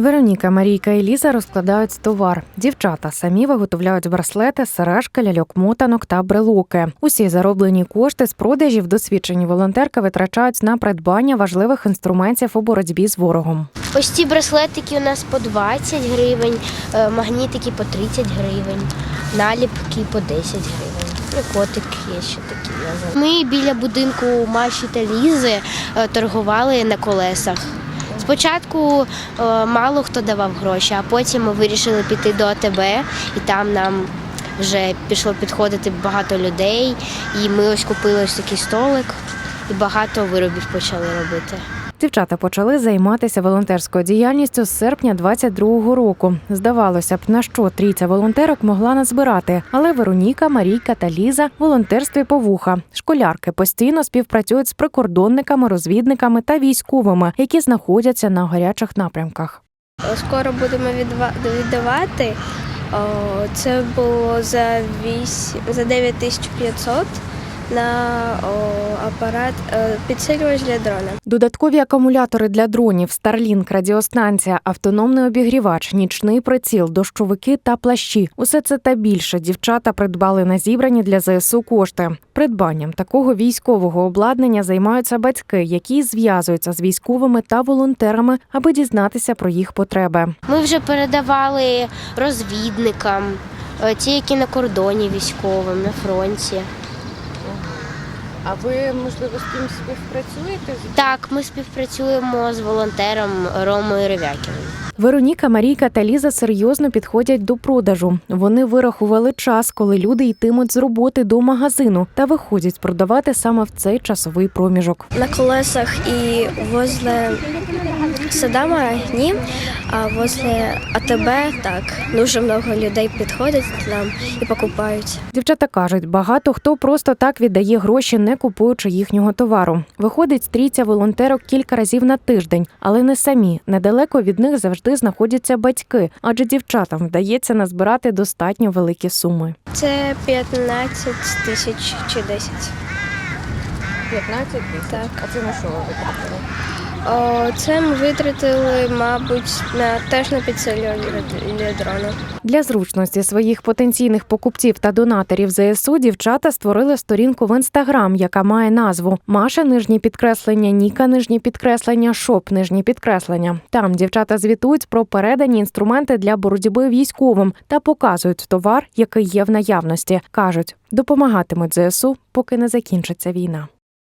Вероніка, Марійка і Ліза розкладають товар. Дівчата самі виготовляють браслети, сережки, ляльок мотанок та брелоки. Усі зароблені кошти з продажів досвідчені волонтерки витрачають на придбання важливих інструментів у боротьбі з ворогом. Ось ці браслетики у нас по 20 гривень, е, магнітики по 30 гривень, наліпки по 10 гривень. Ну, котик є ще такі. Ми біля будинку Маші та Лізи е, торгували на колесах. Спочатку е, мало хто давав гроші, а потім ми вирішили піти до АТБ, і там нам вже пішло підходити багато людей. І ми ось купили ось такий столик і багато виробів почали робити. Дівчата почали займатися волонтерською діяльністю з серпня 22-го року. Здавалося б, на що трійця волонтерок могла назбирати, але Вероніка, Марійка та Ліза волонтерстві по вуха. Школярки постійно співпрацюють з прикордонниками, розвідниками та військовими, які знаходяться на гарячих напрямках. Скоро будемо віддавати. Це було за 8, за 9500 на о, апарат е, підсилювач для дрона. Додаткові акумулятори для дронів, Starlink, радіостанція, автономний обігрівач, нічний приціл, дощовики та плащі. Усе це та більше дівчата придбали на зібрані для ЗСУ кошти. Придбанням такого військового обладнання займаються батьки, які зв'язуються з військовими та волонтерами, аби дізнатися про їх потреби. Ми вже передавали розвідникам, е, ті, які на кордоні військовим, на фронті. А ви, можливо, з ким співпрацюєте? Так, ми співпрацюємо з волонтером Ромою Ревякіним. Вероніка, Марійка та Ліза серйозно підходять до продажу. Вони вирахували час, коли люди йтимуть з роботи до магазину та виходять продавати саме в цей часовий проміжок. На колесах і возле Садама ні, а возле АТБ так. Дуже много людей підходять к нам і покупають. Дівчата кажуть, багато хто просто так віддає гроші, не купуючи їхнього товару. Виходить стрійця волонтерок кілька разів на тиждень, але не самі. Недалеко від них завжди знаходяться батьки, адже дівчатам вдається назбирати достатньо великі суми. Це 15 тисяч чи 10. 15 тисяч? Так. А це на що ви витратили? Це ми витратили, мабуть, на теж на для дрона. Для зручності своїх потенційних покупців та донаторів ЗСУ дівчата створили сторінку в інстаграм, яка має назву Маша нижні підкреслення, Ніка нижні підкреслення, Шоп нижні підкреслення. Там дівчата звітують про передані інструменти для боротьби військовим та показують товар, який є в наявності. кажуть, допомагатимуть ЗСУ, поки не закінчиться війна.